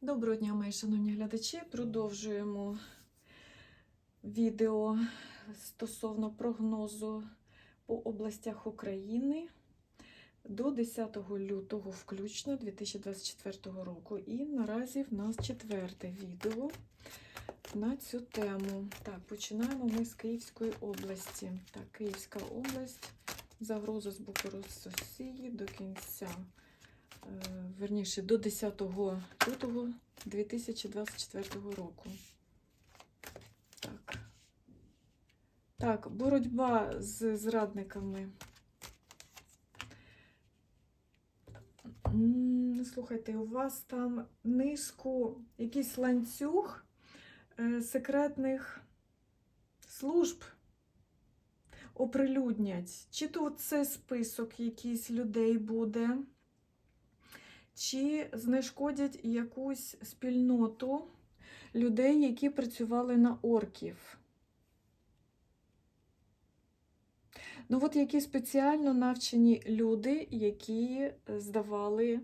Доброго дня, мої шановні глядачі. Продовжуємо відео стосовно прогнозу по областях України до 10 лютого включно 2024 року. І наразі в нас четверте відео на цю тему. Так, починаємо ми з Київської області. Так, Київська область, загроза з боку Росії до кінця. Верніше до 10 лютого 2024 року. Так. Так, боротьба з зрадниками. Слухайте, у вас там низку, якийсь ланцюг е, секретних служб оприлюднять. Чи то це список якийсь людей буде, чи знешкодять якусь спільноту людей, які працювали на орків. Ну, от які спеціально навчені люди, які здавали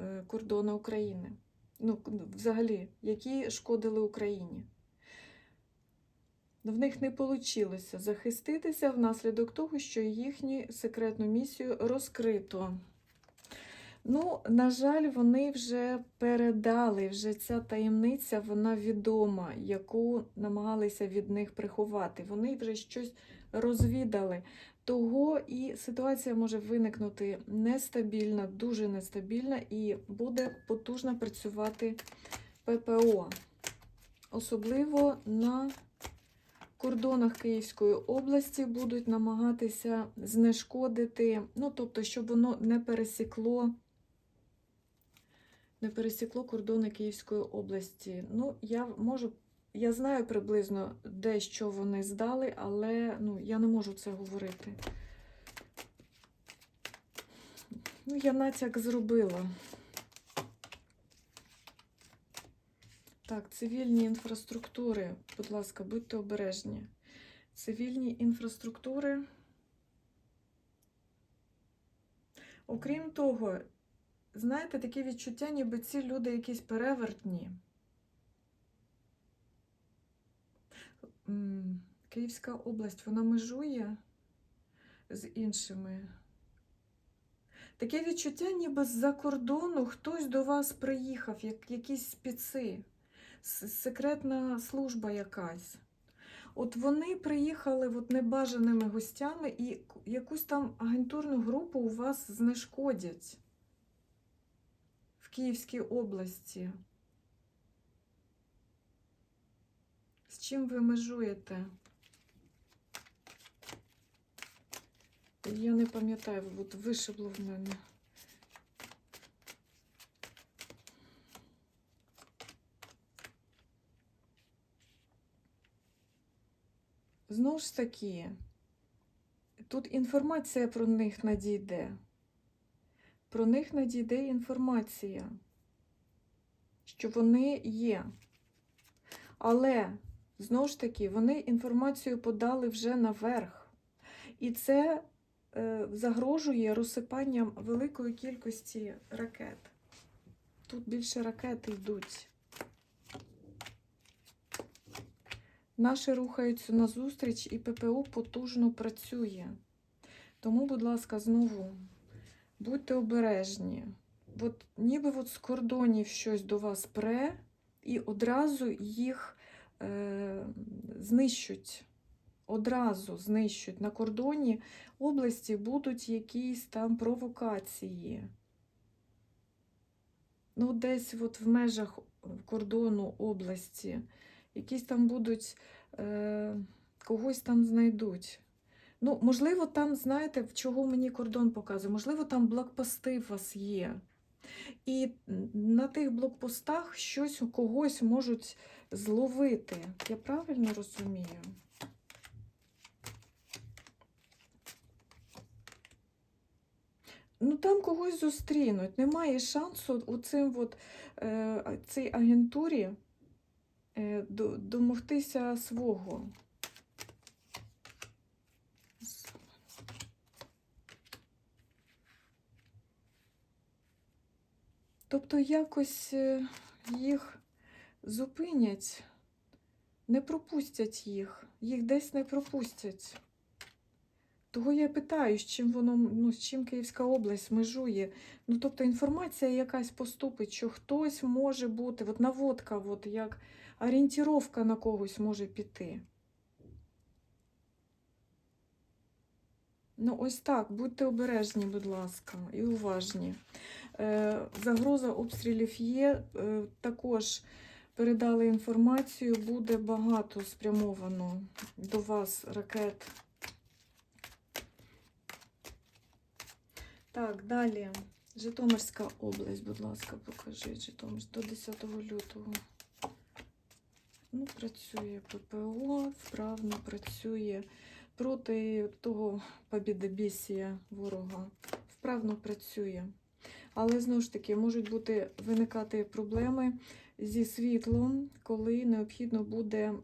е, кордони України. Ну, взагалі, які шкодили Україні. В них не вийшло захиститися внаслідок того, що їхню секретну місію розкрито. Ну, на жаль, вони вже передали, вже ця таємниця, вона відома, яку намагалися від них приховати. Вони вже щось розвідали. Того і ситуація може виникнути нестабільна, дуже нестабільна, і буде потужно працювати ППО. Особливо на кордонах Київської області будуть намагатися знешкодити, ну, тобто, щоб воно не пересікло не пересікло кордони Київської області. Ну, я можу, я знаю приблизно, де що вони здали, але ну, я не можу це говорити. Ну, я натяк зробила. Так, цивільні інфраструктури, будь ласка, будьте обережні. Цивільні інфраструктури. Окрім того, знаєте, таке відчуття, ніби ці люди якісь перевертні. Київська область, вона межує з іншими. Таке відчуття, ніби з-за кордону хтось до вас приїхав, як якісь спеці, с- секретна служба якась. От вони приїхали от небажаними гостями і якусь там агентурну групу у вас знешкодять Київській області. З чим ви межуєте? Я не пам'ятаю, от вишибло в мене. Знову ж таки, тут інформація про них надійде. Про них надійде інформація, що вони є. Але, знову ж таки, вони інформацію подали вже наверх. І це е, загрожує розсипанням великої кількості ракет. Тут більше ракети йдуть. Наші рухаються назустріч, і ППО потужно працює. Тому, будь ласка, знову будьте обережні. От, ніби от з кордонів щось до вас пре, і одразу їх е, знищуть. Одразу знищуть. На кордоні області будуть якісь там провокації. Ну, десь от в межах кордону області. Якісь там будуть, е, когось там знайдуть. Ну, можливо, там, знаєте, в чого мені кордон показує, можливо, там блокпости у вас є. І на тих блокпостах щось у когось можуть зловити. Я правильно розумію? Ну, там когось зустрінуть. Немає шансу у цим от, е, цій агентурі е, домогтися свого. Тобто якось е, їх зупинять, не пропустять їх, їх десь не пропустять. Того я питаю, з чим воно, ну, з чим Київська область межує. Ну, тобто інформація якась поступить, що хтось може бути, от наводка, от як орієнтіровка на когось може піти. Ну, ось так, будьте обережні, будь ласка, і уважні. Е, загроза обстрілів є. Е, також передали інформацію, буде багато спрямовано до вас ракет. Так, далі. Житомирська область, будь ласка, покажіть Житомир до 10 лютого. Ну, працює ППО, вправно працює проти того побідобісія ворога. Вправно працює. Але знову ж таки можуть бути виникати проблеми зі світлом, коли необхідно буде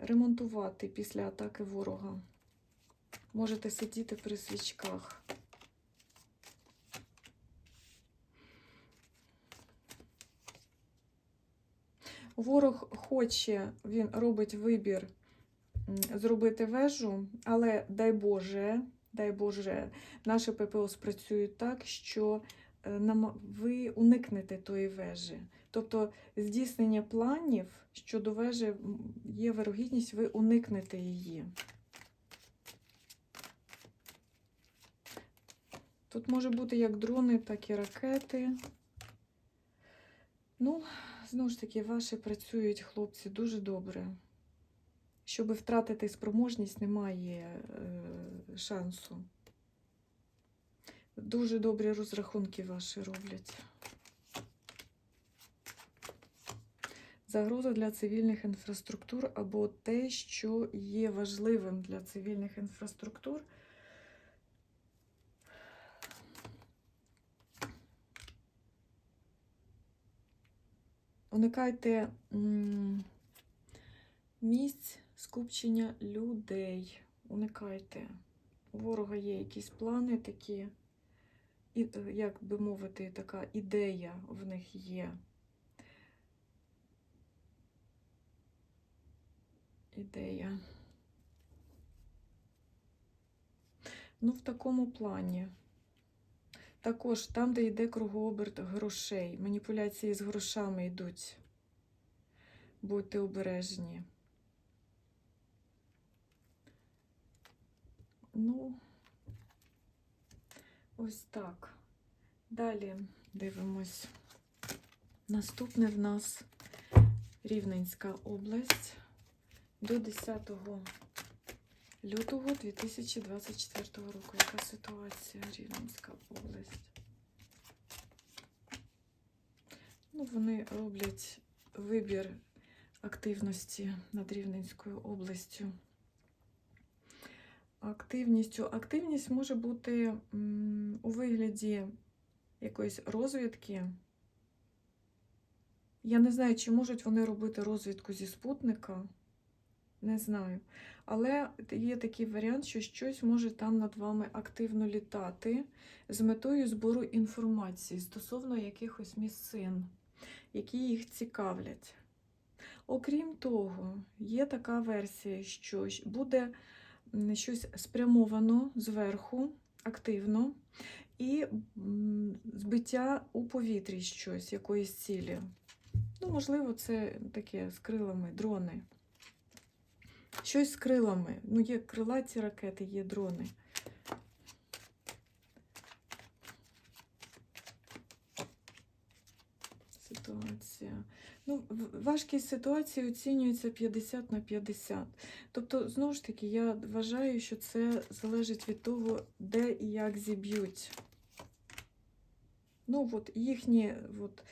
ремонтувати після атаки ворога. Можете сидіти при свічках. Ворог хоче, він робить вибір зробити вежу, але дай Боже, дай Боже, наші ППО спрацюють так, що ви уникнете тої вежі. Тобто здійснення планів щодо вежі є вирогідність, ви уникнете її. Тут може бути як дрони, так і ракети. Ну, знову ж таки, ваші працюють хлопці дуже добре. Щоб втратити спроможність, немає е, шансу. Дуже добрі розрахунки ваші роблять. Загроза для цивільних інфраструктур або те, що є важливим для цивільних інфраструктур. Уникайте місць скупчення людей. Уникайте. У ворога є якісь плани такі, як би мовити, така ідея в них є. Ідея. Ну, в такому плані. Також там, де йде кругооберт грошей, маніпуляції з грошами йдуть. Будьте обережні. Ну, ось так. Далі дивимось. Наступне в нас Рівненська область до 10 лютого 2024 року. Яка ситуація Рівненська область? Ну, вони роблять вибір активності над Рівненською областю. Активністю. Активність може бути у вигляді якоїсь розвідки. Я не знаю, чи можуть вони робити розвідку зі спутника. Не знаю. Але є такий варіант, що щось може там над вами активно літати з метою збору інформації стосовно якихось місцин, які їх цікавлять. Окрім того, є така версія, що буде щось спрямовано зверху активно і збиття у повітрі щось, якоїсь цілі. Ну, можливо, це таке з крилами, дрони. Щось з крилами. Ну, є крилаті ракети, є дрони. Ситуація. Ну, важкість ситуації оцінюється 50 на 50. Тобто, знову ж таки, я вважаю, що це залежить від того, де і як зіб'ють. Ну, от їхні от,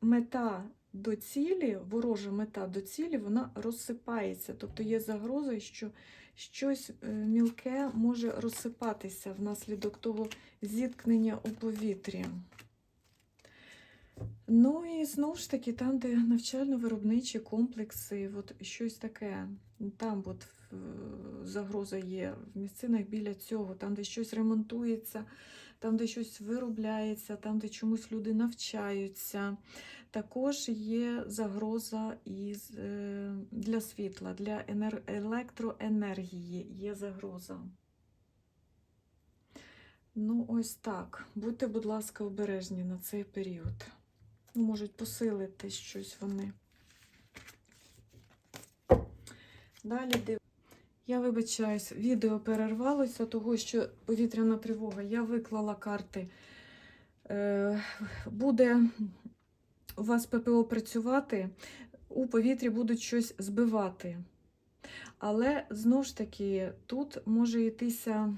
мета до цілі, ворожа мета до цілі, вона розсипається. Тобто є загроза, що щось е, мілке може розсипатися внаслідок того зіткнення у повітрі. Ну і знову ж таки, там, де навчально-виробничі комплекси, от щось таке, там от е, загроза є в місцинах біля цього, там, де щось ремонтується, там, де щось виробляється, там, де чомусь люди навчаються. Також є загроза із, е, для світла, для енер... електроенергії є загроза. Ну, ось так. Будьте, будь ласка, обережні на цей період. Можуть посилити щось вони. Далі див... Я вибачаюсь, відео перервалося, того що повітряна тривога. Я виклала карти. Е, буде у вас ППО працювати, у повітрі будуть щось збивати. Але знову ж таки, тут може йтися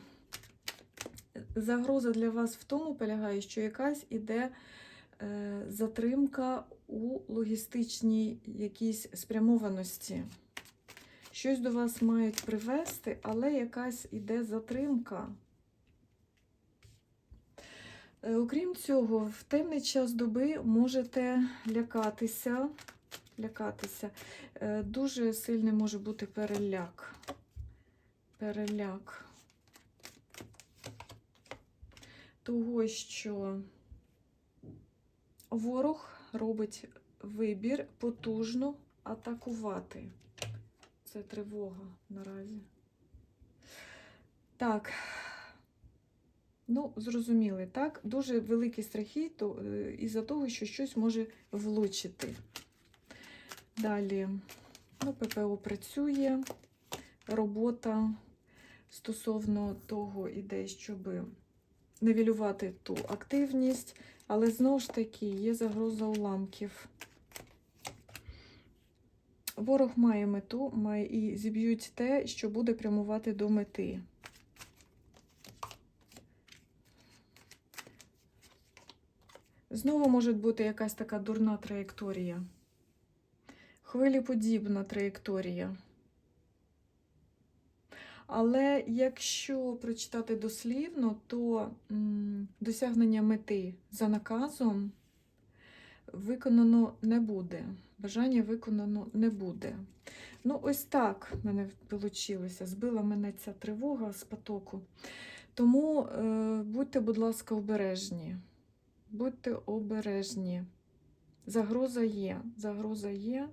загроза для вас в тому полягає, що якась іде е, затримка у логістичній якійсь спрямованості. Щось до вас мають привезти, але якась іде затримка. Е, Окрім цього, в темний час доби можете лякатися. лякатися. Е, Дуже сильний може бути переляк. Переляк. Того, що ворог робить вибір потужно атакувати. Це тривога наразі. Так. Ну, зрозуміли, так? Дуже великі страхи е, із-за того, що щось може влучити. Далі, ну, ППО працює, робота стосовно того іде, щоб нивелювати ту активність, але знову ж таки є загроза уламків. Ворог має мету, має і зіб'ють те, що буде прямувати до мети. Знову може бути якась така дурна траєкторія. Хвилеподібна траєкторія. Але якщо прочитати дослівно, то досягнення мети за наказом виконано не буде. Бажання виконано не буде. Ну, ось так в мене вийшло. Збила мене ця тривога з потоку. Тому е, будьте, будь ласка, обережні. Будьте обережні. Загроза є. Загроза є.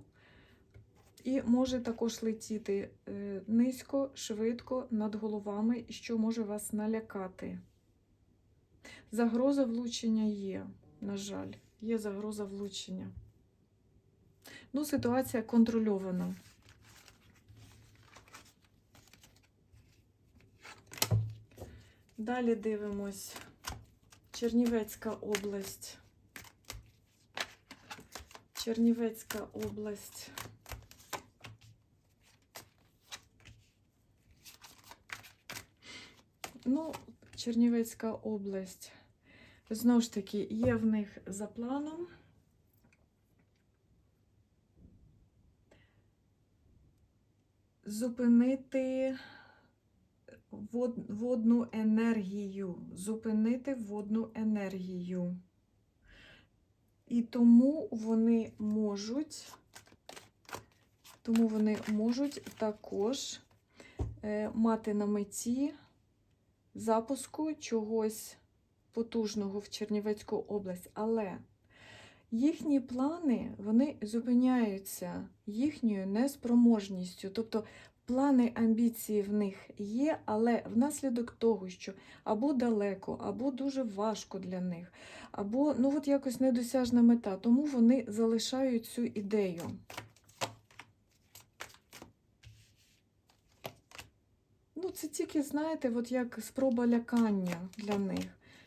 І може також летіти е, низько, швидко над головами, що може вас налякати. Загроза влучення є, на жаль, є загроза влучення. Ну, ситуація контрольована. Далі дивимось. Чернівецька область. Чернівецька область. Ну, Чернівецька область. Знову ж таки, є в них за планом. Зупинити вод- водну енергію. Зупинити водну енергію. І тому вони можуть, тому вони можуть також е, мати на меті запуску чогось потужного в Чернівецьку область. Але їхні плани вони зупиняються їхньою неспроможністю. Тобто плани, амбіції в них є, але внаслідок того, що або далеко, або дуже важко для них, або ну от якось недосяжна мета, тому вони залишають цю ідею. Це тільки, знаєте, от як спроба лякання для них.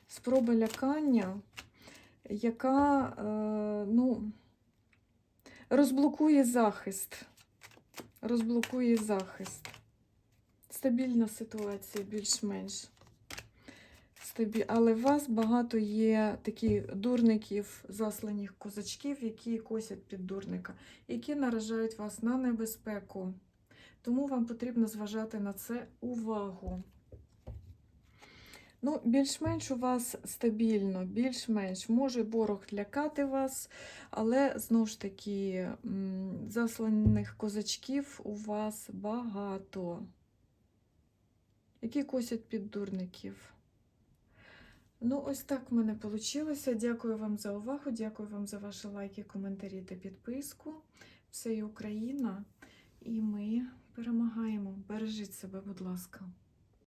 Спроба лякання, яка е, ну, розблокує захист. Розблокує захист. Стабільна ситуація, більш-менш. Стабіль... Але у вас багато є таких дурників, засланих козачків, які косять під дурника, які наражають вас на небезпеку. Тому вам потрібно зважати на це увагу. Ну, більш-менш у вас стабільно, більш-менш може ворог лякати вас, але знову ж таки, засланих козачків у вас багато, які косять під дурників. Ну, ось так в мене вийшло. Дякую вам за увагу, дякую вам за ваші лайки, коментарі та підписку. Все є Україна, і ми перемагаємо. Бережіть себе, будь ласка.